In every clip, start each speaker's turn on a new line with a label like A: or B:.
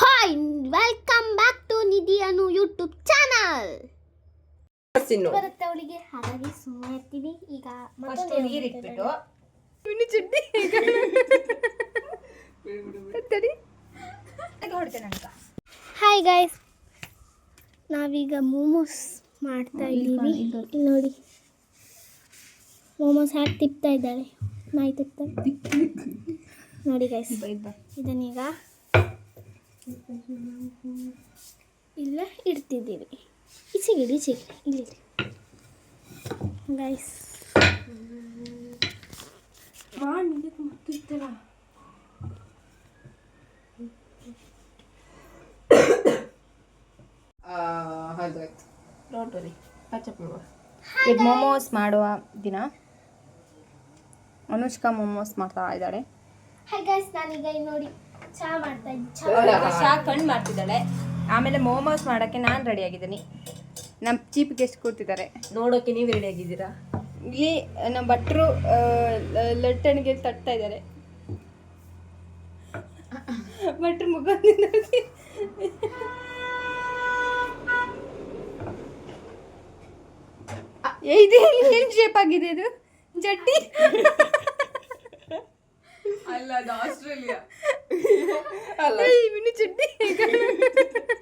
A: Hi welcome back to Nidhi Anu YouTube
B: channel
A: ಬರುತ್ತೆ ಅವಳಿಗೆ. ಹಾಗಾಗಿ ಸುಮ್ಮನೆ ಇರ್ತೀನಿ. ಈಗ
C: ಫಸ್ಟ್ ನೀರು ಇಟ್ಬಿಟ್ಟು. ಹೊಡ್ತೇನೆ ಅಂತ
A: ಹಾಯ್ ಗೈಸ್ ನಾವೀಗ ಮೋಮೋಸ್ ಮಾಡ್ತಾ ಇದ್ದೀವಿ. ಇಲ್ಲಿ ನೋಡಿ. ಮೋಮೋಸ್ ಹ್ಯಾಕ್ ತಿಪ್ತಾ ಇದ್ದಾಳೆ. ನಾಯಿ ತಿಪ್ತ ನೋಡಿ ಗೈಸ್ ಇದನ್ನೀಗ ಇಲ್ಲ ಇಡ್ತಿದ್ದೀವಿ. ಈಚೆಗಿಡಿ ಈಚೆಗೆ ಇಲ್ಲಿ ಗೈಸ್
C: ಪಚ್ಚಪ್ ಮಾಡುವ ಈಗ ಮೊಮೋಸ್ ಮಾಡುವ ದಿನ. ಅನುಷ್ಕಾ ಮೊಮೋಸ್ ಮಾಡ್ತಾ ಇದ್ದಾಳೆ.
A: ಹಾಯ್ ಗೈಸ್ ನಾನೀಗ ನೋಡಿ ಮಾಡ್ತಾ?
C: ಶಾ ಕಣ್ಣು ಮಾಡ್ತಿದ್ದಾಳೆ. ಆಮೇಲೆ ಮೋಮೋಸ್ ಮಾಡೋಕ್ಕೆ ನಾನು ರೆಡಿ ಆಗಿದ್ದೀನಿ. ನಮ್ಮ ಚೀಪ್ ಗೆಸ್ಟ್ ಕೂತಿದ್ದಾರೆ.
B: ನೋಡೋಕೆ ನೀವು ರೆಡಿ ಆಗಿದ್ದೀರಾ?
C: ಇಲ್ಲಿ ನಮ್ಮ ಭಟ್ರು ಲಟ್ಟಣಿಗೆ ತಟ್ತಾ ಇದ್ದಾರೆ. ಭಟ್ರು ಮುಖದಿಂದ ಏ, ಇದು ಏನು ಶೇಪ್ ಆಗಿದೆ ಇದು? ಜಡ್ಡಿ.
B: ಅಲ್ಲ ಅದು ಆಸ್ಟ್ರೇಲಿಯಾ ಅಲ್ಲ
C: ಏ,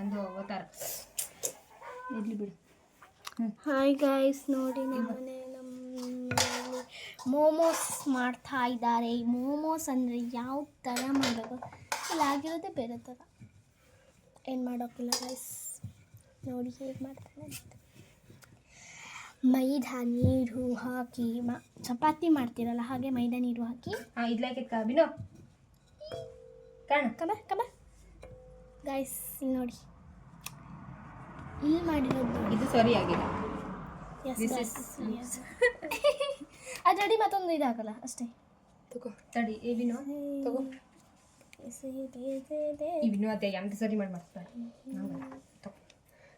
C: ಒಂದು ಅವತಾರ. ಇಲ್ಲಿ ಬಿಡು.
A: ಹಾಯ್ ಗಾಯ್ಸ್ ನೋಡಿ ನಮ್ಮನೆ ನಮ್ಮ ಮೋಮೋಸ್ ಮಾಡ್ತಾ ಇದ್ದಾರೆ. ಈ ಮೋಮೋಸ್ ಅಂದರೆ ಯಾವ ಥರ ಮಾಡೋದು ಇಲ್ಲಿ ಆಗಿರೋದೇ ಬೇರೆ ಥರ ಏನು ಮಾಡೋಕ್ಕಿಲ್ಲ ಗಾಯ್ಸ್ ನೋಡಿ ಹೇಗೆ ಮಾಡ್ತಾರೆ. ಮೈದಾ ನೀರು ಹಾಕಿ ಮ ಚಪಾತಿ ಮಾಡ್ತೀರಲ್ಲ ಹಾಗೆ ಮೈದಾ ನೀರು ಹಾಕಿ?
C: ಹಾಂ ಇದ್ಲಾಕಿತ್ತು ಕಾಬಿನೋ ಕಾಣ.
A: ಕಬ ಕಬ ಗೈಸ್ ನೋಡಿ. ಇಲ್ಲಿ ಮಾಡಿರೋದು
C: ಇದು ಸರಿ
A: ಎಸ್
C: This is-
A: ಅದರಡಿ ಮತ್ತೊಂದು ಇದು ಹಾಕಲ್ಲ ಅಷ್ಟೇ.
B: ತಗೋ
C: ತಡಿ ಏವಿನೋ
B: ತಗೋ.
C: ಇವಿನೋ ಅದೇ ಎಂತ ಸರಿ ಮಾಡಿ ಮಾಡ್ತಾರೆ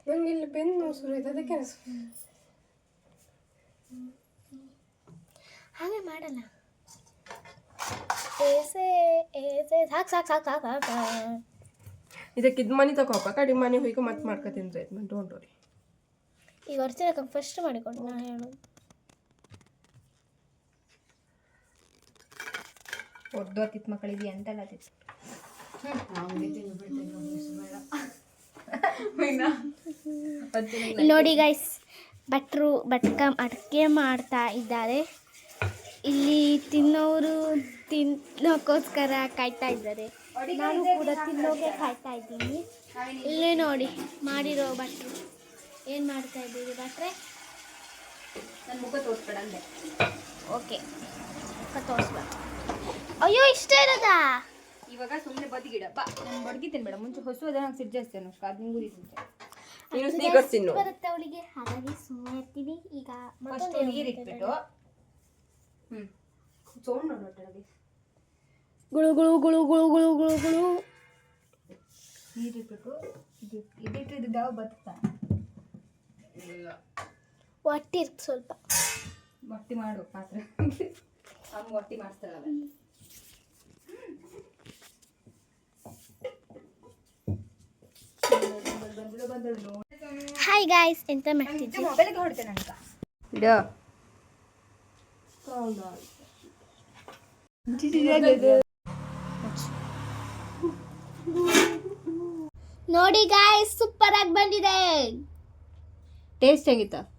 B: ನಂಗೆ ಇಲ್ಲಿ ಬೆನ್ನು ಸುರಿಯೋದು ಅದಕ್ಕೆ
A: ಹಾಗೆ ಮಾಡಲ್ಲ. ಏಸೆ ಏಸೆ ಸಾಕು ಸಾಕು ಸಾಕು ಸಾಕು ಸಾಕು.
B: ಇದಕ್ಕೆ ಇದು ಮನೆ ತಗೋಪ್ಪ. ಕಡಿಮೆ ಮನೆ ಹೋಗಿ ಮತ್ತೆ ಮಾಡ್ಕೊ ತಿಂದ್ರೆ ಮನೆ. ಡೋಂಟ್ ವರಿ
A: ಈಗ ಅರ್ಚನೆ ಫಸ್ಟ್ ಮಾಡಿಕೊಂಡು ಹೇಳೋದು.
C: ಮಕ್ಕಳಿಗೆ
A: ನೋಡಿ ಗೈಸ್ ಭಟ್ರು ಭಟ್ಕ ಅಡುಗೆ ಮಾಡ್ತಾ ಇದ್ದಾರೆ. ಇಲ್ಲಿ ತಿನ್ನೋರು ತಿನ್ನೋಕ್ಕೋಸ್ಕರ ಕಾಯ್ತಾ ಇದ್ದಾರೆ. ನಾನು ಕೂಡ ತಿನ್ನೋಕೆ ಕಾಯ್ತಾ ಇದ್ದೀನಿ. ಇಲ್ಲೇ ನೋಡಿ ಮಾಡಿರೋ ಭಟ್ರು. ಏನು ಮಾಡ್ತಾ ಇದ್ದೀರಿ ಭಟ್ರೆ?
C: ನನ್ನ ಮುಖ ತೋರಿಸ್ಬೇಡ ಅಂದೆ.
A: ಓಕೆ ತೋರಿಸ್ಬೇಡ ಅಯ್ಯೋ ಇಷ್ಟ ಇರೋದಾ?
C: ಇವಾಗ ಸುಮ್ಮನೆ ಬದಿಗಿಡ. ಬಾ ನಾನು ಬಡ್ಗಿ ತಿನ್ಬೇಡ. ಮುಂಚೆ ಹೊಸ ಅದ ನಂಗೆ ಸಿಡ್ಜಾಸ್ತಿ ಅನುಷ್ಕ ಅದು ನಿಂಗೂ ಮುಂಚೆ
B: ನೀನು ಸ್ನೀಕರ್ಸ್ ತಿನ್ನು.
A: ಬರುತ್ತೆ ಅವಳಿಗೆ. ಹಾಗಾಗಿ ಸುಮ್ಮನೆ ಇರ್ತೀವಿ ಈಗ
C: ಫಸ್ಟ್ ನೀರು ಇಟ್ಬಿಟ್ಟು. ಹ್ಞೂ ಸೌಂಡ್ ನೋಡೋಟ್ಟಾಗಿ
A: ಗುಳು ಗುಳು ಗುಳು ಗುಳು ಗುಳು ಗುಳು ಗುಳು.
C: ಇದು ಇದಿಟ್ಟು
A: ಸ್ವಲ್ಪ.
C: ಮೊಟ್ಟಿ ಮಾಡು ಪಾತ್ರೆ. ಅಮ್ಮ ಮಾಡಿಸ್ತಾರಲ್ಲ ನೋಡಿ
A: ಹಾಯ್ ಗಾಯ್ಸ್ ಎಂತ ಮಾಡ್ತಿದ್ವಿ
C: ಮೊಬೈಲ್ಗೆ ಹೊಡ್ತೇನೆ ಅಂತ. ಇಡೋ.
A: ನೋಡಿ ಗಾಯ್ಸ್ ಸೂಪರ್ ಆಗಿ ಬಂದಿದೆ.
C: ಟೇಸ್ಟ್ ಹೇಗಿತ್ತು?